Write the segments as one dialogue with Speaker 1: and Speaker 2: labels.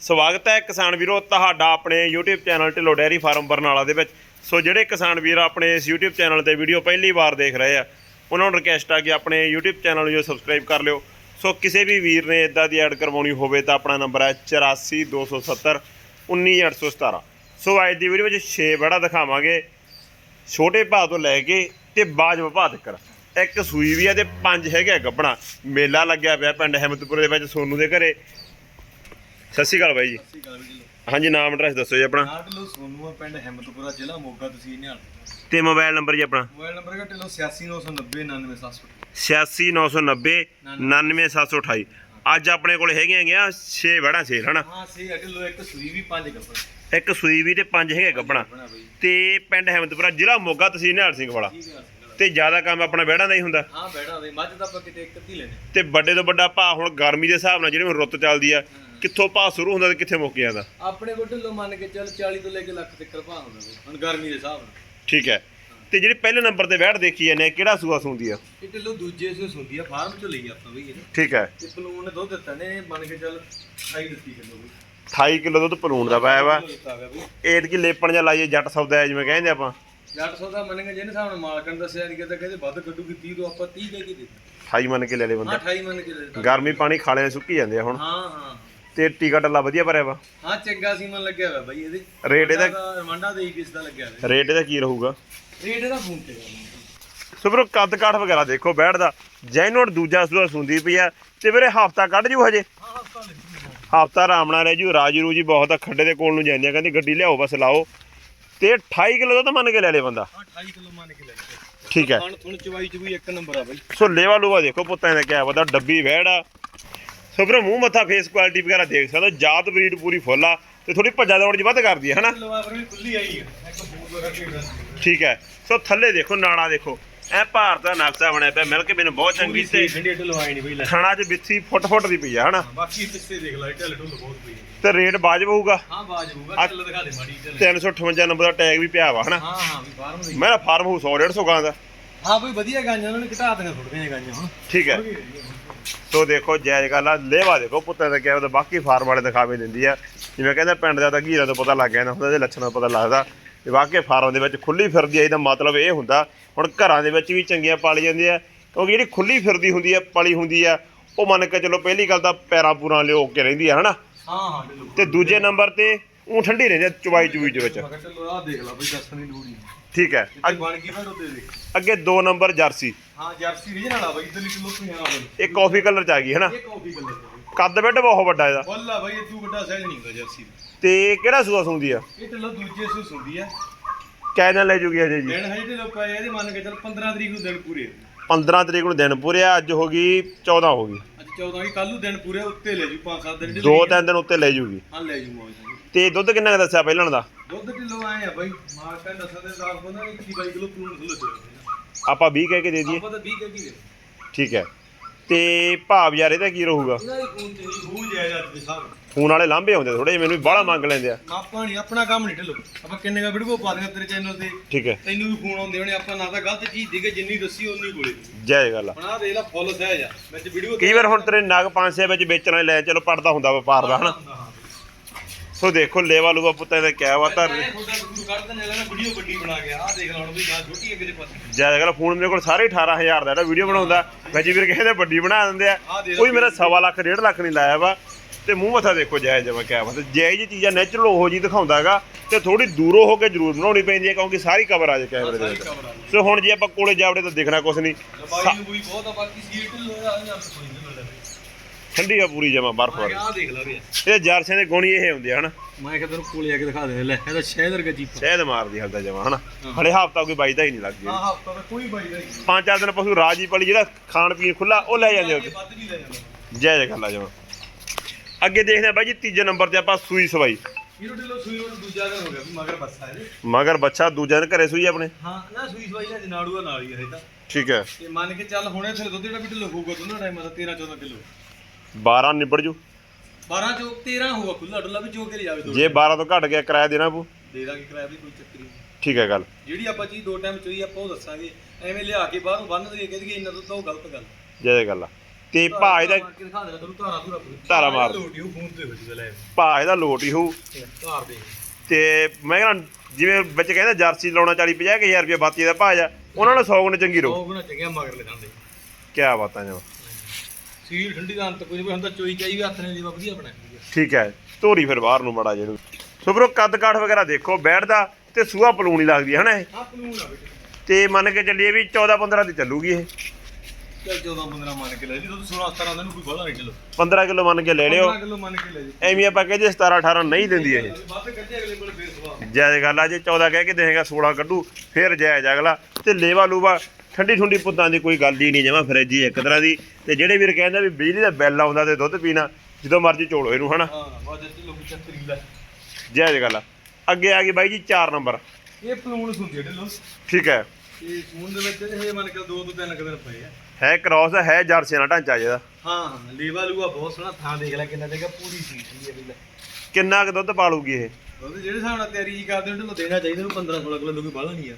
Speaker 1: ਸਵਾਗਤ ਹੈ ਕਿਸਾਨ ਵੀਰੋ ਤੁਹਾਡਾ ਆਪਣੇ YouTube channel Dhillon dairy farm Barnala ਦੇ ਵਿੱਚ। ਸੋ ਜਿਹੜੇ ਕਿਸਾਨ ਵੀਰ ਆਪਣੇ ਇਸ YouTube ਚੈਨਲ ਤੇ ਵੀਡੀਓ ਪਹਿਲੀ ਵਾਰ ਦੇਖ ਰਹੇ ਆ, ਉਹਨਾਂ ਨੂੰ ਰਿਕਵੈਸਟ ਆ ਕਿ ਆਪਣੇ YouTube ਚੈਨਲ ਨੂੰ ਜੋ ਸਬਸਕ੍ਰਾਈਬ ਕਰ ਲਿਓ। ਸੋ ਕਿਸੇ ਵੀ ਵੀਰ ਨੇ ਇਦਾਂ ਦੀ ਐਡ ਕਰਵਾਉਣੀ ਹੋਵੇ ਤਾਂ ਆਪਣਾ ਨੰਬਰ ਹੈ 84270 19817 ਸੋ ਅੱਜ ਦੀ ਵੀਡੀਓ ਵਿੱਚ 6 ਬੜਾ ਦਿਖਾਵਾਂਗੇ। ਛੋਟੇ ਭਾਅ ਤੋਂ ਲੈ ਕੇ ਤੇ ਬਾਜਵਾ ਭਾਅ ਤੱਕ। ਇੱਕ ਸੂਈ ਵੀ ਆ ਤੇ ਪੰਜ ਹੈਗੇ ਆ ਗੱਬਣਾ। ਮੇਲਾ ਲੱਗਿਆ ਪਿਆ ਪਿੰਡ ਹਿੰਮਤਪੁਰ ਦੇ ਵਿੱਚ ਸੋਨੂ ਦੇ ਘਰੇ। ਸਤਿ ਸ਼੍ਰੀ ਅਕਾਲ ਬਾਈ ਜੀ।
Speaker 2: ਸਤਿ ਸ਼੍ਰੀ ਅਕਾਲ ਜੀ।
Speaker 1: ਹਾਂਜੀ ਨਾਮ ਐਡਰੈਸ ਦੱਸੋ ਜੀ ਆਪਣਾ।
Speaker 2: ਨਾਟ ਲੋ ਸੋਨੂਆ ਪਿੰਡ ਹਿੰਮਤਪੁਰਾ ਜ਼ਿਲ੍ਹਾ ਮੋਗਾ ਤਹਿਸੀਲ ਨਿਹਾਲ
Speaker 1: ਤੇ ਮੋਬਾਈਲ ਨੰਬਰ ਜੀ ਆਪਣਾ?
Speaker 2: ਮੋਬਾਈਲ ਨੰਬਰ ਹੈ ਢਿੱਲੋਂ 8699909728
Speaker 1: 86990 99728 ਅੱਜ ਆਪਣੇ ਕੋਲ ਹੈਗੀਆਂ ਗਿਆ 6 ਵੜਾ ਸੇਲ ਹਨਾ?
Speaker 2: ਹਾਂ ਸਹੀ ਹੈ ਢਿੱਲੋਂ ਇੱਕ ਸੂਈ ਵੀ ਪੰਜ ਕੱਪੜ
Speaker 1: ਇੱਕ ਸੂਈ ਵੀ ਤੇ ਪੰਜ ਹੈਗੇ
Speaker 2: ਬਈ
Speaker 1: ਤੇ ਪਿੰਡ ਹਿੰਮਤਪੁਰਾ ਜ਼ਿਲ੍ਹਾ ਮੋਗਾ ਤਹਿਸੀਲ ਨਿਹਾਲ ਸਿੰਘ ਵਾਲਾ।
Speaker 2: ਹੈ।
Speaker 1: ਤੇ ਜ਼ਿਆਦਾ ਕੰਮ ਆਪਣਾ ਵਿਹੜਾ ਦਾ ਹੀ ਹੁੰਦਾ।
Speaker 2: ਹਾਂ ਬੈਠਾ ਦੇ ਮੱਝ ਤਾਂ ਆਪਾਂ ਕਿਤੇ ਇੱਕ ਅੱਧੀ ਲੈਣੇ
Speaker 1: ਤੇ ਵੱਡੇ ਤੋਂ ਵੱਡਾ ਭਾਅ ਹੁਣ ਗਰਮੀ ਦੇ ਹਿਸਾਬ ਨਾਲ ਜਿਹੜੀ ਰੁੱਤ ਚੱਲਦੀ ਆ ਕਿੱਥੋਂ ਭਾਅ ਸ਼ੁਰੂ ਹੁੰਦਾ ਤੇ ਕਿੱਥੇ ਮੁੱਕ ਜਾਂਦਾ?
Speaker 2: ਆਪਣੇ ਕੋਲ ਢਿੱਲੋਂ ਮੰਨ ਕੇ ਚੱਲ 40 ਤੋਂ ਲੈ ਕੇ ਲੱਖ ਤੱਕ ਭਾਅ ਹੁੰਦਾ ਬਈ ਹੁਣ ਗਰਮੀ ਦੇ ਹਿਸਾਬ ਨਾਲ।
Speaker 1: ਠੀਕ ਹੈ। ਤੇ ਜਿਹੜੀ ਪਹਿਲੇ ਨੰਬਰ ਤੇ ਬੈਠ ਦੇਖੀ ਜਾਂਦੇ ਆ, ਕਿਹੜਾ ਸੂਆ ਸੁੰਦੀ ਆ?
Speaker 2: ਇਹ ਢਿੱਲੋਂ ਦੂਜੇ ਸੇ ਸੁੰਦੀ ਆ ਫਾਰਮ ਚੋਂ ਲਈ ਆਪਾਂ ਬਈ ਇਹ।
Speaker 1: ਠੀਕ ਹੈ।
Speaker 2: ਤੇ ਪਲੂਨ ਨੇ ਦੁੱਧ ਦਿੱਤਾ ਨੇ ਮੰਨ ਕੇ ਚੱਲ 28 ਦਿੱਤੀ ਕਿਲੋ ਬਈ
Speaker 1: 28 ਕਿਲੋ ਦੁੱਧ ਪਲੂਣ ਦਾ ਪਾਇਆ ਵਾ।
Speaker 2: ਦਿੱਤਾ ਗਿਆ ਬਈ
Speaker 1: ਏਟ ਕੀ ਲੇਪਣ ਜਾਂ ਲਾਈਏ ਜੱਟ ਸੌਦਾ ਹੈ ਜਿਵੇਂ ਕਹਿੰਦੇ ਆਪਾਂ।
Speaker 2: ਜੱਟ ਸੌਦਾ ਮੰਨੇਗੇ ਜਿਹਨੇ ਹਿਸਾਬ ਨਾਲ ਮਾਲਕਣ ਦੱਸਿਆ ਨਹੀਂ ਕਿਤੇ ਕਹਿੰਦੇ ਵੱਧ ਕੱਢੂਗੀ 30 ਤੋਂ ਆਪਾਂ 30 ਕਹਿ ਕੇ ਦੇ
Speaker 1: 28 ਮੰਨ ਕੇ ਲੈ ਲੈ
Speaker 2: ਹਾਂ
Speaker 1: ਬੰਦਾ।
Speaker 2: 28 ਮੰਨ ਕੇ ਦੇ ਦਿੱਤਾ
Speaker 1: ਗਰਮੀ ਪਾਣੀ ਖਾਲੇ ਸੁੱਕੀ ਜਾਂਦੇ ਆ ਹੁਣ।
Speaker 2: ਹਾਂ ਹਾਂ।
Speaker 1: ਤੇ ਟੀਕਾ ਟੱਲਾ ਵਧੀਆ ਭਰਿਆ ਵਾ।
Speaker 2: ਹਾਂ ਚੰਗਾ ਸੀਮਨ ਲੱਗਿਆ ਹੋਇਆ ਬਾਈ ਇਹਦੇ।
Speaker 1: ਰੇਟ ਇਹਦਾ
Speaker 2: ਰਮਾਂਡਾ ਦੇ ਕਿਸ ਦਾ ਲੱਗਿਆ ਹੋਇਆ
Speaker 1: ਰੇਟ ਇਹਦਾ ਕੀ ਰਹੂਗਾ?
Speaker 2: ਰੇਟ ਇਹਦਾ ਫੋਨ ਤੇ
Speaker 1: ਸੋ ਵੀਰੋ ਕੱਦ ਕਾਠ ਵਗੈਰਾ ਦੇਖੋ ਬੈਠ ਦਾ ਜੈਨੂਨ ਦੂਜਾ ਸੂਆ ਸੁੰਦੀ ਪਈ ਆ। ਤੇ ਵੀਰੇ ਹਫਤਾ ਕੱਢ ਜੂ ਹਜੇ?
Speaker 2: ਹਾਂ ਹਫਤਾ
Speaker 1: ਆਰਾਮ ਨਾਲ ਰਹਿ ਜੂ। ਰਾਜੀ ਰੂਜੀ ਬਹੁਤ ਆ ਖੱਡੇ ਦੇ ਕੋਲ ਨੂੰ ਜਾਂਦੀਆਂ ਕਹਿੰਦੀ ਗੱਡੀ ਲਿਆਓ ਬਸ ਲਾਓ। ਤੇ 28 ਕਿਲੋ ਦਾ ਤਾਂ ਮੰਨ ਕੇ ਲੈ ਲੇ ਬੰਦਾ।
Speaker 2: ਹਾਂ 28 ਕਿਲੋ ਮੰਨ ਕੇ ਲੈ
Speaker 1: ਠੀਕ ਹੈ।
Speaker 2: ਖਾਣ ਥੁਣ ਚਵਾਈ ਚ ਵੀ ਇੱਕ ਨੰਬਰ ਆ ਬਾਈ।
Speaker 1: ਸੋ ਲੇਵਾ ਲੂਵਾ ਦੇਖੋ ਪੁੱਤਾਂ ਦਾ ਕਿਆ ਪਤਾ ਡੱਬੀ ਵਹਿੜ ਆ। ਸੋ ਵੀਰੇ ਮੂੰਹ ਮੱਥਾ ਫੇਸ ਕੁਆਲਿਟੀ ਵਗੈਰਾ ਦੇਖ ਸਕਦੇ ਹੋ। ਜਾਤ ਬਰੀਡ ਪੂਰੀ ਫੁੱਲ ਆ ਤੇ ਥੋੜੀ ਭੱਜਾ ਦੌੜ ਜੀ ਵੱਧ ਕਰਦੀ ਹੈ ਹਨਾ?
Speaker 2: ਫਿਰ ਵੀ ਖੁੱਲੀ ਆਈ ਹੈ
Speaker 1: ਠੀਕ ਹੈ। ਸੋ ਥੱਲੇ ਦੇਖੋ ਨਾੜਾ ਦੇਖੋ। ਐ ਭਾਰਤ ਦਾ ਨਕਸ਼ਾ ਬਣਿਆ ਪਿਆ ਮਿਲ ਕੇ ਮੈਨੂੰ ਬਹੁਤ ਚੰਗੀ ਤੇ
Speaker 2: ਠੰਡੀ ਢਿੱਲ ਲਵਾਈ ਨਹੀਂ ਬਈ ਲੈ।
Speaker 1: ਥਣਾ 'ਚ ਬਿੱਥੀ ਫੁੱਟ ਫੁੱਟ ਦੀ ਪਈ ਆ ਹਨਾ?
Speaker 2: ਬਾਕੀ ਪਿੱਛੇ ਦੇਖ ਲੈ ਢਿੱਲ ਢੁੱਲ ਬਹੁਤ ਪਈ ਹੈ।
Speaker 1: ਤੇ ਰੇਟ ਵਾਜਬ ਹੋਊਗਾ
Speaker 2: ਹਾਂ ਬਾਜ ਹੋਊਗਾ ਢਿੱਲ ਦਿਖਾ ਦੇ ਮਾੜੀ ਢਿੱਲ।
Speaker 1: 358 ਨੰਬਰ ਦਾ ਟੈਗ ਵੀ ਪਿਆ ਵਾ ਹਨਾ?
Speaker 2: ਹਾਂ ਹਾਂ ਵੀ ਫਾਰਮ ਦੀ
Speaker 1: ਮੇਰਾ ਫਾਰਮ ਹਾਊਸ 100 150 ਗਾਂ ਦਾ।
Speaker 2: ਹਾਂ ਬਈ ਵਧੀਆ ਗਾਂਜਾਂ ਉਹਨਾਂ ਨੇ ਘਟਾ ਦਿੱਤੀਆਂ ਥੋੜੀਆਂ ਗਾਂਜਾਂ ਹੁਣ।
Speaker 1: ਠੀਕ ਹੈ। ਸੋ ਦੇਖੋ ਜਾਇਜ਼ ਗੱਲ ਆ ਲੇਵਾ ਦੇਖੋ ਪੁੱਤਾਂ ਦਾ ਕਿਹਾ ਉਹਦਾ ਬਾਕੀ ਫਾਰਮ ਵਾਲੇ ਦਿਖਾਵੇ ਦਿੰਦੀ ਆ। ਜਿਵੇਂ ਕਹਿੰਦਾ ਪਿੰਡ ਦਾ ਤਾਂ ਘੀਰਾ ਤੋਂ ਪਤਾ ਲੱਗ ਜਾਂਦਾ ਹੁੰਦਾ ਇਹਦੇ ਲੱਛਣਾਂ ਪਤਾ ਲੱਗਦਾ। ਤੇ ਵਾਕਈ ਫਾਰਮ ਦੇ ਵਿੱਚ ਖੁੱਲੀ ਫਿਰਦੀ ਆ ਇਹਦਾ ਮਤਲਬ ਇਹ ਹੁੰਦਾ ਹੁਣ ਘਰਾਂ ਦੇ ਵਿੱਚ ਵੀ ਚੰਗੀਆਂ ਪਾਲੀ ਜਾਂਦੀਆਂ ਕਿਉਂਕਿ ਜਿਹੜੀ ਖੁੱਲੀ ਫਿਰਦੀ ਹੁੰਦੀ ਆ ਪਲੀ ਹੁੰਦੀ ਆ ਉਹ ਮੰਨ ਕੇ ਚਲੋ ਪਹਿਲੀ ਗੱਲ ਤਾਂ ਪੈਰਾਂ ਪੂਰਾਂ ਲਿਓ ਕੇ ਰਹਿੰਦੀ ਆ ਹਨਾ?
Speaker 2: ਹਾਂ ਹਾਂ
Speaker 1: ਤੇ ਦੂਜੇ ਨੰਬਰ ਤੇ ਉਹ ਠੰਡੀ ਰਹਿੰਦੀ ਆ ਚੁਬਾਈ ਚੁਬੀ ਦੇ ਵਿੱਚ।
Speaker 2: ਮੈਂ ਕਿਹਾ ਚਲੋ ਆਹ ਦੇਖ ਲੈ ਬਈ ਦੱਸਣ ਦੀ ਲੋੜ ਨਹੀਂ।
Speaker 1: ਠੀਕ ਹੈ।
Speaker 2: ਅੱਗੇ ਬਣ ਗਈ ਫਿਰ ਉਹਦੇ ਦੇ
Speaker 1: ਅੱਗੇ 2 ਨੰਬਰ ਜਰਸੀ।
Speaker 2: ਹਾਂ ਜਰਸੀ ਰੀਜਨਲ ਆ ਬਾਈ ਇਧਰਲੀ ਕਿਲੋ ਆ ਬਾਈ।
Speaker 1: ਇਹ ਕਾਫੀ ਕਲਰ ਚ ਆ ਗਈ ਹਨਾ?
Speaker 2: ਇਹ ਕਾਫੀ ਕਲਰ ਦਾ
Speaker 1: ਕੱਦ ਬੈੱਡ ਬਹੁਤ ਵੱਡਾ ਇਹਦਾ।
Speaker 2: ਬੱਲਾ ਬਾਈ ਇਹ ਤੂੰ ਵੱਡਾ ਸਾਈਜ਼ ਨਹੀਂ ਹੁੰਦਾ ਜਰਸੀ ਦਾ।
Speaker 1: ਤੇ ਕਿਹੜਾ ਸੂਆ ਸੁੰਦੀ ਆ?
Speaker 2: ਇਹ ਢਿੱਲੋਂ ਦੂਜੇ ਸੂਸ ਹੁੰਦੀ ਆ।
Speaker 1: ਕੈ ਦਿਨ ਲੈ ਜੂਗੀ ਹਜੇ ਜੀ।
Speaker 2: ਦਿਨ ਹੈ ਜਿਹੜੇ ਲੋਕਾਂ ਇਹਦੇ ਮੰਨ ਕੇ ਚੱਲ 15 ਤਰੀਕ ਨੂੰ ਦਿਨ ਪੂਰੇ
Speaker 1: 15 ਤਰੀਕ ਨੂੰ ਦਿਨ ਪੂਰੇ ਆ ਅੱਜ ਹੋ ਗਈ 14 ਹੋ ਗਈ।
Speaker 2: 14 ਕੀ ਕੱਲ ਨੂੰ ਦਿਨ ਪੂਰੇ ਉੱਤੇ ਲੈ ਜੂ 5-7 ਦਿਨ
Speaker 1: ਦੋ ਤਿੰਨ ਦਿਨ ਉੱਤੇ ਲੈ ਜੂਗੀ।
Speaker 2: ਹਾਂ ਲੈ ਜੂ ਮੌਜ ਨਾਲ।
Speaker 1: ਤੇ ਦੁੱਧ ਕਿੰਨਾ ਕੁ ਦੱਸਿਆ ਪਹਿਲਾਂ ਦਾ?
Speaker 2: ਦੁੱਧ ਢਿੱਲੋਂ ਆਏ ਆ ਬਾਈ ਮਾਰ ਕੇ ਨਸਲ ਦੇ ਦਾਰ ਬੰਦਾ 21 22 ਕਿਲੋ ਪੂਰਨ ਖੁੱਲ ਦੇ
Speaker 1: ਆਪਾਂ 20 ਕਹਿ ਕੇ ਦੇ ਦਈਏ।
Speaker 2: ਆਪਾਂ ਤਾਂ 20 ਕਹਿ ਕੇ
Speaker 1: ਠੀਕ ਹੈ। ਤੇ ਭਾਵ ਯਾਰ ਇਹਦਾ ਕੀ ਰਹੂਗਾ?
Speaker 2: ਇਹਨਾਂ ਦੀ ਖੂਨ ਤੇ ਨਹੀਂ ਖੂਨ ਅੱਜ ਦੇ ਸਾਹਬ
Speaker 1: ਫੋਨ ਵਾਲੇ ਲਾਂਭੇ ਆਉਂਦੇ ਥੋੜੇ ਜਿਹਾ ਮੈਨੂੰ ਵੀ ਬਾਹਲਾ ਮੰਗ ਲੈਂਦੇ ਆ।
Speaker 2: ਆਪਾਂ ਨਹੀਂ ਆਪਣਾ ਕੰਮ ਨਹੀਂ ਢਿੱਲੋਂ। ਆਪਾਂ ਕਿੰਨੇ ਕਾ ਵੀਡੀਓ ਪਾ ਦਿੰਦੇ ਤੇਰੇ ਚੈਨਲ ਤੇ।
Speaker 1: ਠੀਕ ਹੈ।
Speaker 2: ਤੈਨੂੰ ਵੀ ਫੋਨ ਆਉਂਦੇ ਹੋਣੇ ਆਪਾਂ ਨਾ ਤਾਂ ਗਲਤ ਚੀਜ਼ ਦੇ ਕੇ ਜਿੰਨੀ ਦੱਸੀ ਉਨੀ ਕੋਲੇ
Speaker 1: ਜੈ ਗੱਲ ਆ।
Speaker 2: ਹੁਣ ਆਹ ਦੇਖ ਲੈ ਫੁੱਲ ਸਹਿਜ ਆ। ਵਿੱਚ ਵੀਡੀਓ
Speaker 1: ਕਈ ਵਾਰ ਹੁਣ ਤੇਰੇ ਨਗ ਪੰਜ ਛੇ ਵਿੱਚ ਵੇਚਣ ਵਾਲੇ ਲੈ ਚਲੋ ਪੜਦਾ ਹੁੰਦਾ ਵਪਾਰ ਦਾ ਹਨਾ? ਸੋ ਦੇਖੋ ਲੇਵਾ ਲੂਵਾ ਪੁੱਤਾਂ ਦਾ ਕਿਆ ਵਾ ਤਾਂ
Speaker 2: ਵੀਡੀਓ ਵੱਡੀ ਬਣਾ ਆਹ ਦੇਖ ਲੈ ਹੁਣ ਵੀ ਗਾਂ ਛੋਟੀ ਅੱਗੇ ਦੇ ਪਾਸੇ।
Speaker 1: ਜੈ ਗੱਲ ਫੋਨ ਮੇਰੇ ਕੋਲ ਸਾਰੇ 18000 ਦਾ ਜਿਹੜਾ ਵੀਡੀਓ ਬਣਾਉਂਦਾ ਵੈਜੀ ਵੀਰ ਕਹਿੰਦੇ ਵੱਡੀ ਬਣਾ ਦਿੰਦੇ ਆ। ਕੋਈ ਮੇਰਾ ਸਵਾ ਲੱਖ ਡੇਢ ਲੱਖ ਨਹੀਂ ਲਾਇਆ ਵਾ। ਤੇ ਮੂੰਹ ਮੱਥਾ ਦੇਖੋ ਜਾਇਜ਼ ਜਮਾ ਕਿਆ ਵਾ। ਤੇ ਜਾਇਜ਼ ਚੀਜ਼ਾਂ ਨੈਚੁਰਲ ਉਹੋ ਜੀ ਦਿਖਾਉਂਦਾ ਹੈਗਾ ਤੇ ਥੋੜੀ ਦੂਰੋਂ ਹੋ ਕੇ ਜ਼ਰੂਰ ਬਣਾਉਣੀ ਪੈਂਦੀ ਹੈ ਕਿਉਂਕਿ ਸਾਰੀ ਕਵਰ ਆ ਜਾ ਕੈਮਰੇ ਦੇ ਵਿੱਚ। ਸੋ ਹੁਣ ਜੇ ਆਪਾਂ ਕੋਲੇ ਜਾਵੜੇ ਤਾਂ ਦਿਖਣਾ ਕੁਛ ਨਹੀਂ।
Speaker 2: ਬਹੁਤ ਆ ਬਾਕੀ ਸੀਟ ਜਾਂ
Speaker 1: ਠੰਡੀ ਆ ਪੂਰੀ ਜਮਾ ਬਰਫ ਵਾਲੀ
Speaker 2: ਦੇਖ
Speaker 1: ਇਹ ਜਰਸੀਆਂ ਦੇ ਗੁਣ ਹੀ ਇਹ ਹੁੰਦੇ ਆ ਹਨਾ?
Speaker 2: ਮੈਂ ਕਿਹਾ ਤੈਨੂੰ ਕੋਲੇ ਆ ਕੇ ਦਿਖਾ ਦੇ ਲੈ ਇਹਦਾ ਸ਼ਹਿਦ ਵਰਗਾ ਜੀਪ
Speaker 1: ਸ਼ਹਿਦ ਮਾਰਦੀ ਹਲਦਾ ਜਮਾ ਹਨਾ? ਹਲੇ ਹਫਤਾ ਕੋਈ ਬਾਈਦਾ ਹੀ ਨਹੀਂ ਲੱਗਦੀ
Speaker 2: ਹਾਂ ਹਫਤਾ ਦਾ ਕੋਈ ਬਾਈ ਦਾ ਨਹੀਂ।
Speaker 1: ਪੰਜ ਚਾਰ ਦਿਨ ਪਸ਼ੂ ਰਾਜੀ ਪਲੀ ਜਿਹੜਾ ਖਾਣ ਪੀਣ ਖੁੱਲਾ ਉਹ ਲੈ ਜਾਂਦੇ
Speaker 2: ਇਹ
Speaker 1: ਜੈ ਜੈ ਗੱਲ ਜਮਾ। ਅੱਗੇ ਦੇਖਦੇ ਆ ਬਾਈ ਜੀ ਤੀਜੇ ਨੰਬਰ ਤੇ ਆਪਾਂ ਸੂਈ ਸਵਾਈ।
Speaker 2: ਹੀਰੋ ਢਿੱਲੋਂ ਸੂਈ ਹੁਣ ਦੂਜਾ ਦਿਨ ਹੋ ਗਿਆ ਵੀ ਮਗਰ ਬੱਸਾ ਇਹਦੇ।
Speaker 1: ਮਗਰ ਬੱਚਾ ਦੂਜੇ ਦਿਨ ਘਰੇ ਸੂਈ ਆਪਣੇ?
Speaker 2: ਹਾਂ ਨਾ ਸੂਈ ਸਵਾਈ ਨਾ ਜਨਾੜੂਆ ਨਾਲ ਹੀ ਹੈ ਇਹ ਤਾਂ।
Speaker 1: ਠੀਕ ਹੈ।
Speaker 2: ਤੇ ਮੰਨ ਕੇ ਚੱਲ ਹੁਣੇ ਫਿਰ ਦੁੱਧ ਜਿਹੜਾ ਵੀ ਢਿੱਲੋਂ ਹੋਊਗਾ ਦੋਨਾਂ ਟਾਈਮਾਂ ਦਾ 13 14 ਕਿਲੋ।
Speaker 1: 12 ਨਿਬੜ ਜੂ।
Speaker 2: 12 ਚੋਂ 13 ਹੋਊਗਾ ਖੁੱਲਾ ਡੁੱਲਾ ਵੀ ਜੋ ਕੇ ਲਿਜਾਵੇ ਦੋ
Speaker 1: ਜੇ 12 ਤੋਂ ਘਟ ਗਿਆ ਕਿਰਾਇਆ ਦੇਣਾ ਪੂ
Speaker 2: ਦੇ ਦਾਂਗੇ ਕਿਰਾਇਆ ਵੀ ਕੋਈ ਚੱਕਰ ਨਹੀਂ।
Speaker 1: ਠੀਕ ਹੈ ਗੱਲ।
Speaker 2: ਜਿਹੜੀ ਆਪਾਂ ਚੀਜ਼ ਦੋ ਟਾਈਮ ਚੋਈ ਆਪਾਂ ਉਹ ਦੱਸਾਂਗੇ। ਐਵੇਂ ਲਿਆ ਕੇ ਬਾਹਰੋਂ ਬੰਨ ਦਈਏ ਕਹਿੰਦੇ ਇੰਨਾ ਦੁੱਧ ਉਹ ਗਲਤ ਗੱਲ।
Speaker 1: ਜੈ ਗੱਲ ਆ। ਤੇ ਭਾਅ ਇਹਦਾ
Speaker 2: ਮਾਰ ਕੇ ਦਿਖਾ ਦੇਣਾ ਤੈਨੂੰ ਧਾਰਾ ਧੂਰਾ ਪੂਰੀ।
Speaker 1: ਧਾਰਾ ਮਾਰ।
Speaker 2: ਲੋਟੀ ਉਹ ਫੋਨ ਤੇ ਹੋ ਜੂਗਾ ਲੈ
Speaker 1: ਭਾਅ ਇਹਦਾ ਲੋਟ ਹੀ ਹੋਊ।
Speaker 2: ਧਾਰ ਦੇ।
Speaker 1: ਤੇ ਮੈਂ ਕਹਿੰਦਾ ਜਿਵੇਂ ਵਿੱਚ ਕਹਿੰਦਾ ਜਰਸੀ ਲਾਉਣਾ 40 50 ਹਜ਼ਾਰ ਰੁਪਏ ਬਾਤੀ ਦਾ ਭਾਅ ਆ ਉਹਨਾਂ ਨੂੰ 100 ਗੁਣ ਚੰਗੀ ਰਹੂ।
Speaker 2: ਉਹ ਗੁਣਾ ਚੰਗਿਆ ਮਗਰ ਲੈ ਜਾਂਦੇ।
Speaker 1: ਕੀ ਬਾਤਾਂ ਜਮਾ
Speaker 2: ਸੀਲ ਠੰਡੀ ਦਾ ਅੰਤ ਕੋਈ ਨਹੀਂ ਹੁੰਦਾ ਚੋਈ ਚਾਈ ਵੀ ਹੱਥ ਨੇ ਦੀ ਵਧੀਆ ਬਣਾਈ
Speaker 1: ਠੀਕ ਹੈ ਧੋਰੀ ਫਿਰ ਬਾਹਰ ਨੂੰ ਮੜਾ ਜਿਹਨੂੰ ਸੋ ਬਰੋ ਕੱਦ ਕਾਠ ਵਗੈਰਾ ਦੇਖੋ ਬੈਠਦਾ ਤੇ ਸੂਆ ਪਲੂਣੀ ਲੱਗਦੀ ਹੈ ਹਨਾ ਇਹ?
Speaker 2: ਆ ਪਲੂਣ ਆ ਬੇਟੇ।
Speaker 1: ਤੇ ਮੰਨ ਕੇ ਚੱਲੀਏ ਵੀ 14 15 ਦੀ ਚੱਲੂਗੀ ਇਹ।
Speaker 2: ਚੱਲ 14 15 ਮੰਨ ਕੇ ਲੈ ਜੀ ਦੁੱਧ 16 17 ਦਾ ਨੂੰ ਕੋਈ ਬਾਹਲਾ ਨਹੀਂ ਕਿਲੋ
Speaker 1: 15 ਕਿਲੋ ਮੰਨ ਕੇ ਲੈ ਲਿਓ।
Speaker 2: 15 ਕਿਲੋ ਮੰਨ ਕੇ ਲੈ ਜੀ।
Speaker 1: ਐਵੇਂ ਆਪਾਂ ਕਹਦੇ 17 18 ਨਹੀਂ ਦਿੰਦੀ ਇਹ।
Speaker 2: ਵੱਧ ਕੱਢੇ ਅਗਲੇ ਕੋਲ ਫੇਰ ਸਵਾ
Speaker 1: ਜਾਇਜ਼ ਗੱਲ ਆ ਜੇ 14 ਕਹਿ ਕੇ ਦੇਗਾ 16 ਕੱਢੂ ਫਿਰ ਜਾਇਜ਼ ਅਗਲਾ। ਤੇ ਲੇਵਾ ਲੂਵਾ ਠੰਡੀ ਠੁੰਡੀ ਪੁੱਤਾਂ ਦੀ ਕੋਈ ਗੱਲ ਹੀ ਨਹੀਂ ਜਮਾ ਫਰਿੱਜ ਹੀ ਇੱਕ ਤਰ੍ਹਾਂ ਦੀ। ਤੇ ਜਿਹੜੇ ਵੀਰ ਕਹਿੰਦੇ ਵੀ ਬਿਜਲੀ ਦਾ ਬਿੱਲ ਆਉਂਦਾ ਤੇ ਦੁੱਧ ਪੀਣਾ ਜਦੋਂ ਮਰਜ਼ੀ ਝੋਲੋ ਇਹਨੂੰ ਹਨਾ?
Speaker 2: ਹਾਂ ਬਾਅਦ ਚ ਲੋਕ ਚੱਤਰੀ ਲੈ।
Speaker 1: ਜਾਇਜ਼ ਗੱਲ ਆ। ਅੱਗੇ ਆ ਗਈ ਬਾਈ ਜੀ 4 ਨੰਬਰ।
Speaker 2: ਇਹ ਪਲੂਣ ਹੁੰਦੀ ਢਿੱਲੋ।
Speaker 1: ਠੀਕ ਹੈ।
Speaker 2: ਇਹ ਸੂਨ ਦੇ ਵਿੱਚ ਇਹ ਮੰਨ ਕੇ ਦੋ ਤੋਂ ਤਿੰਨ ਕੁ ਦਿਨ ਪਏ ਆ।
Speaker 1: ਹੈ ਕ੍ਰਾਸ ਹੈ ਜਰਸੀ ਨਾਲ ਢਾਂਚਾ ਜਿਹਦਾ।
Speaker 2: ਹਾਂ ਹਾਂ ਲੀਵਾ ਲੂਆ ਬਹੁਤ ਸੋਹਣਾ ਥਾਂ ਦੇਖ ਲੈ ਕਿੰਨਾ ਜਗ੍ਹਾ ਪੂਰੀ ਸੀ ਹੈ ਵੀ ਲੈ।
Speaker 1: ਕਿੰਨਾ ਕੁ ਦੁੱਧ ਪਾਲੂਗੀ ਇਹ?
Speaker 2: ਉਹਦੇ ਜਿਹੜੇ ਹਿਸਾਬ ਨਾਲ ਤਿਆਰੀ ਕਰਦੇ ਢਿੱਲੋ ਦੇਣਾ ਚਾਹੀਦਾ ਨੂੰ 15 16 ਕਿਲੋ ਲੋਕੀ ਬਾਹਲਾ ਨਹੀਂ ਆ।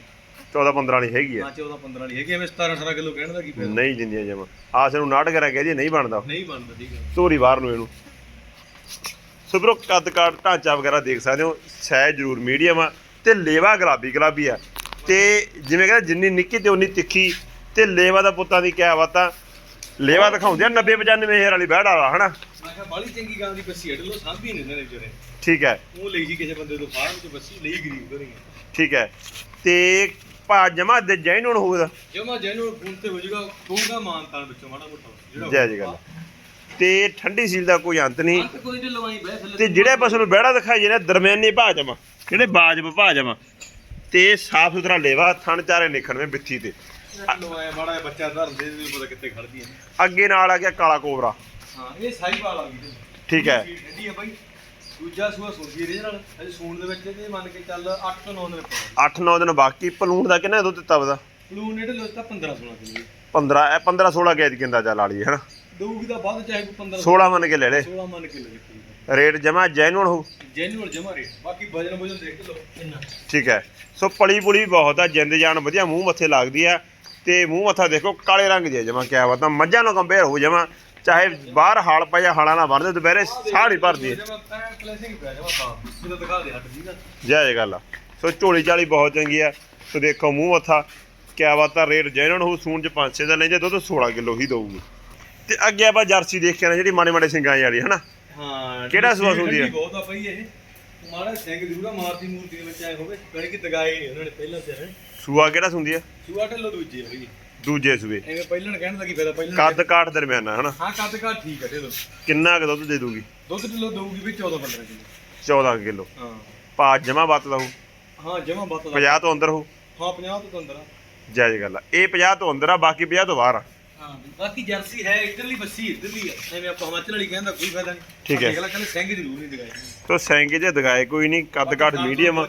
Speaker 1: 14 15 ਵਾਲੀ ਹੈਗੀ ਆ।
Speaker 2: ਹਾਂ 14 15 ਵਾਲੀ ਹੈਗੀ ਐਵੇਂ 17 18 ਕਿਲੋ ਕਹਿਣ ਦਾ ਕੀ ਫਾਇਦਾ?
Speaker 1: ਨਹੀਂ ਜਿੰਦੀਆਂ ਜਮਾ। ਆਸ ਨੂੰ ਨਾਟ ਕਰਿਆ ਕਹਦੀ ਨਹੀਂ ਬਣਦਾ।
Speaker 2: ਨਹੀਂ ਬਣਦਾ ਠੀਕ ਹੈ
Speaker 1: ਧੋਰੀ ਬਾਹਰ ਨੂੰ ਇਹਨੂੰ। ਸੋ ਬਰੋ ਕੱਦ ਕਾਠ ਢਾਂਚਾ ਵਗੈਰਾ ਦੇਖ ਸਕਦੇ ਹੋ। ਜ਼ਰੂਰ ਮੀਡੀਅਮ ਆ ਤੇ ਲੇਵਾ ਗੁਲਾਬੀ ਗੁਲਾਬੀ ਆ। ਤੇ ਜਿਵੇਂ ਕਹਿੰਦਾ ਜਿੰਨੀ ਨਿੱਕੀ ਤੇ ਉਨੀ ਤਿੱਖੀ ਤੇ ਲੇਵਾ ਦਾ ਪੁੱਤਾਂ ਦੀ ਕਿਆ ਬਾਤਾਂ? ਲੇਵਾ ਦਿਖਾਉਂਦੇ ਆ 90 95 ਹਜ਼ਾਰ ਵਾਲੀ ਬਹਿੜ ਵਾਲਾ ਹਨਾ?
Speaker 2: ਮੈਂ ਕਿਹਾ ਬਾਹਲੀ ਚੰਗੀ ਗੱਲ ਦੀ ਬੱਸੀ ਢਿੱਲੋ ਸਾਂਭੀ ਨਹੀਂ ਨੇ ਵਿਚਾਰੇ।
Speaker 1: ਠੀਕ ਹੈ।
Speaker 2: ਉਹ ਲਈ ਜੀ ਕਿਸੇ ਬੰਦੇ ਤੋਂ ਫਾਰਮ ਚ ਬੱਸੀ ਲਈ ਗਰੀਬ ਕਰੀ
Speaker 1: ਠੀਕ ਹੈ। ਤੇ ਭਾ ਜਮਾ ਦੇ ਜੈਨ ਹੁਣ ਹੋਊਗਾ।
Speaker 2: ਜਮਾ ਜੈਨੂੰ ਫੋਨ ਤੇ ਹੋ ਜਾਊਗਾ ਕਹੂਗਾ ਮਾਨਤਾਨ ਵਿੱਚੋਂ ਮਾੜਾ ਮੋਟਾ।
Speaker 1: ਜੈ ਜੀ ਗੱਲ ਤੇ ਠੰਡੀ ਸੀਲ ਦਾ ਕੋਈ ਅੰਤ ਨਹੀਂ।
Speaker 2: ਅੰਤ ਕੋਈ ਢਿੱਲੋ ਆਈ ਬਹਿ ਥੱਲੇ।
Speaker 1: ਤੇ ਜਿਹੜੇ ਪਸ਼ੂ ਨੂੰ ਬਹਿੜਾ ਦਿਖਾਈ ਜਿਹੜੇ ਦਰਮਿਆਨੀ ਭਾਅ ਜਮਾ। ਜਿਹੜੇ ਬਾਜਬ ਭਾਅ ਜਮਾ। ਤੇ ਸਾਫ਼ ਸੁਥਰਾ ਲੇਵਾ ਥਣ ਚਾਰੇ ਨਿਖੜਵੇਂ ਬਿੱਥੀ ਤੇ।
Speaker 2: ਮਾੜਾ ਜਿਹਾ ਬੱਚਾ ਧਰਦੇ ਨਹੀਂ ਪਤਾ ਕਿੱਥੇ ਖੜਦੀ ਹੈ
Speaker 1: ਅੱਗੇ ਨਾਲ ਆ ਗਿਆ ਕਾਲਾ ਕੋਬਰਾ।
Speaker 2: ਹਾਂ ਇਹ ਸਾਈ ਵਾਲ ਆ ਗਈ ਢਿੱਲੋਂ।
Speaker 1: ਠੀਕ ਹੈ
Speaker 2: ਸੀਟ ਠੰਡੀ ਹੈ ਬਾਈ ਦੂਜਾ ਸੂਆ ਸੁਣਦੀ ਇਹਦੇ ਨਾਲ ਅਜੇ ਸੂਣ ਦੇ ਵਿੱਚ ਤੇ ਮੰਨ ਕੇ ਚੱਲ 8 ਤੋਂ 9 ਦਿਨ ਪਏ।
Speaker 1: 8-9 ਦਿਨ ਬਾਕੀ ਪਲੂਣ ਦਾ ਕਿੰਨਾ ਦੁੱਧ ਦਿੱਤਾ
Speaker 2: ਬਲੂ ਨੇ ਢਿੱਲੋ ਤਾਂ 15 16 ਕਿਲੋ
Speaker 1: 15 ਇਹ 15 16 ਗੈਜ ਕਿੰਦਾ ਚੱਲ ਵਾਲੀ ਹਨਾ?
Speaker 2: ਦਊਗੀ ਤਾਂ ਵੱਧ ਚਾਹੇ ਕੋਈ 15
Speaker 1: 16 ਮੰਨ ਕੇ ਲੈ ਲੈ।
Speaker 2: 16 ਮੰਨ ਕੇ ਲੈ ਜੀ
Speaker 1: ਰੇਟ ਜਮਾ ਜੈਨੂਨ ਹੋ
Speaker 2: ਜੈਨੂਅਲ ਜਮਾ ਰੇਟ। ਬਾਕੀ ਵਜਨ ਵਜਨ ਦੇਖ ਲਓ ਕਿੰਨਾ।
Speaker 1: ਠੀਕ ਹੈ ਸੋ ਪਲੀ ਪੁਲੀ ਬਹੁਤ ਆ ਜਿੰਦ ਜਾਨ ਵਧੀਆ ਮੂੰਹ ਮੱਥੇ ਲੱਗਦੀ ਆ। ਤੇ ਮੂੰਹ ਮੱਥਾ ਦੇਖੋ ਕਾਲੇ ਰੰਗ ਦੀ ਜਮਾ ਕਿਆ ਬਾਤ ਆ। ਮੱਝਾਂ ਨੂੰ ਕੰਪੇਅਰ ਹੋ ਜਮਾ ਚਾਹੇ ਬਾਹਰ ਹਾਲ ਪਿਆ ਹਾਲਾਂ ਨਾ ਵਰਦੇ ਦੁਪਹਿਰੇ ਨਹੀਂ ਭਰਦੀ
Speaker 2: ਹੱਟ ਜੀ
Speaker 1: ਜੈ ਜੈ ਗੱਲ ਆ ਸੋ ਝੋਲੀ ਚਾਲੀ ਬਹੁਤ ਚੰਗੀ ਆ ਸੋ ਦੇਖੋ ਮੂੰਹ ਮੱਥਾ ਕਿਆ ਬਾਤ ਆ ਰੇਟ ਜੈਨੂਨ ਹੋ ਸੂਣ ਚ 5-6 ਦਾ ਲੈਂਦੇ ਦੁੱਧ 16 ਕਿਲੋ ਹੀ ਦਊਗੀ। ਤੇ ਅੱਗੇ ਆਪਾਂ ਜਰਸੀ ਦੇਖਿਆ ਨਾ ਜਿਹੜੀ ਮਾੜੇ ਮਾੜੇ ਜਿਹੀ ਵਾਲੀ ਹਨਾ?
Speaker 2: ਹਾਂ
Speaker 1: ਕਿਹੜਾ ਸੂਆ ਸੁਣਦੀ ਹੈ?
Speaker 2: ਠੰਡੀ ਬਹੁਤ ਆ ਪਈ ਇਹ। ਮਾੜਾ ਸਿੰਘ ਜ਼ਰੂਰ ਆ ਮਾਰਦੀ ਮੂਰਤੀ ਦੇ ਵਿੱਚ ਆਏ ਹੋਵੇ। ਕਣ ਕੀ ਦਗਾਏ ਨਹੀਂ ਉਹਨਾਂ ਨੇ ਪਹਿਲਾਂ ਤੇ
Speaker 1: ਸੂਆ ਕਿਹੜਾ ਸੁੰਦੀ ਆ?
Speaker 2: ਸੂਆ ਢੱਲੋ ਦੂਜੀ ਹੋਈ
Speaker 1: ਦੂਜੇ ਸੂਏ।
Speaker 2: ਐਵੇਂ ਪਹਿਲਾਂ ਕਹਿਣ ਕੀ ਫਾਇਦਾ ਪਹਿਲਾਂ
Speaker 1: ਕੱਦ ਕਾਠ ਦਰਮਿਆਨਾ ਹਨਾ?
Speaker 2: ਹਾਂ ਕੱਦ ਕਾ ਠੀਕ ਹੈ ਢਿੱਲੋ।
Speaker 1: ਕਿੰਨਾ ਕੁ ਦੁੱਧ ਦੇ ਦੂਗੀ?
Speaker 2: ਦੁੱਧ ਢਿੱਲੋ ਦਊਗੀ ਵੀ 14 15 ਕਿਲੋ।
Speaker 1: 14 ਕਿਲੋ।
Speaker 2: ਹਾਂ।
Speaker 1: ਪਾ ਜਮਾ ਬੱਤ ਦਾ ਹੋ।
Speaker 2: ਜਮਾ ਬੱਤ ਦਾ।
Speaker 1: 50 ਤੋਂ ਅੰਦਰ ਹੋ।
Speaker 2: ਹਾਂ 50 ਤੋਂ ਅੰਦਰ ਆ।
Speaker 1: ਜਾਇਜ਼ ਗੱਲ ਆ। ਇਹ 50 ਤੋਂ ਅੰਦਰ ਆ ਬਾਕੀ 50 ਤੋਂ ਬਾਹਰ ਆ।
Speaker 2: ਹਾਂ ਬਾਕੀ ਜਰਸੀ ਹੈ ਇਧਰਲੀ ਬੱਸੀ ਇਧਰਲੀ ਆ। ਐਵੇਂ ਆਪਾਂ ਹਿਮਾਚਲ ਵਾਲੀ ਕਹਿੰਦਾ ਕੋਈ ਫਾਇਦਾ ਨਹੀਂ।
Speaker 1: ਠੀਕ ਹੈ।
Speaker 2: ਦੇਖ ਲੈ ਕਹਿੰਦੇ ਸਿੰਘ ਜ਼ਰੂਰ ਨਹੀਂ ਦਿਖਾਏ
Speaker 1: ਤੋ ਸੈਂਗੇ ਜੇ ਦਗਾਏ ਕੋਈ ਨਹੀਂ ਕੱਦ ਕਾਠ ਮੀਡੀਅਮ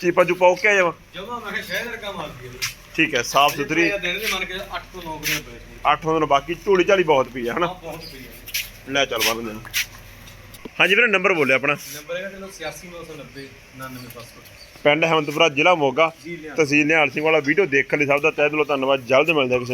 Speaker 1: ਚੀਪਾ ਚੁਪਾ ਓਕੇ ਜਮਾ?
Speaker 2: ਜਮਾ ਮੈਂ ਕਿਹਾ ਸ਼ਹਿਰ ਵਰਗਾ ਮਾਰਦੀ ਹੈ
Speaker 1: ਠੀਕ ਹੈ ਸਾਫ਼ ਸੁਥਰੀ।
Speaker 2: ਦਿਨ ਦੇ ਮੰਨ ਕੇ 8 ਤੋਂ 9 ਦਿਨ ਪਏ
Speaker 1: 8 ਦਿਨ ਬਾਕੀ ਝੋਲੀ ਝਾਲੀ ਬਹੁਤ ਪਈ ਆ ਹਨਾ?
Speaker 2: ਹਾਂ ਬਹੁਤ ਪਈ ਹੈ
Speaker 1: ਲੈ ਚੱਲ ਬੰਦ ਨੂੰ ਹਾਂਜੀ ਵੀਰੇ ਨੰਬਰ ਬੋਲਿਆ ਆਪਣਾ।
Speaker 2: ਨੰਬਰ ਹੈਗਾ ਚਲੋ 86990 99500
Speaker 1: ਪਿੰਡ ਹਮਦਪੁਰਾ ਜ਼ਿਲ੍ਹਾ ਮੋਗਾ।
Speaker 2: ਜੀ
Speaker 1: ਤਹਿਸੀਲ ਨਿਹਾਲ ਸਿੰਘ ਵਾਲਾ ਵੀਡੀਓ ਦੇਖਣ ਲਈ ਸਭ ਦਾ ਤਹਿ ਦਿਲੋਂ ਧੰਨਵਾਦ। ਜਲਦ ਮਿਲਦੇ ਹਾਂ ਕਿਸੇ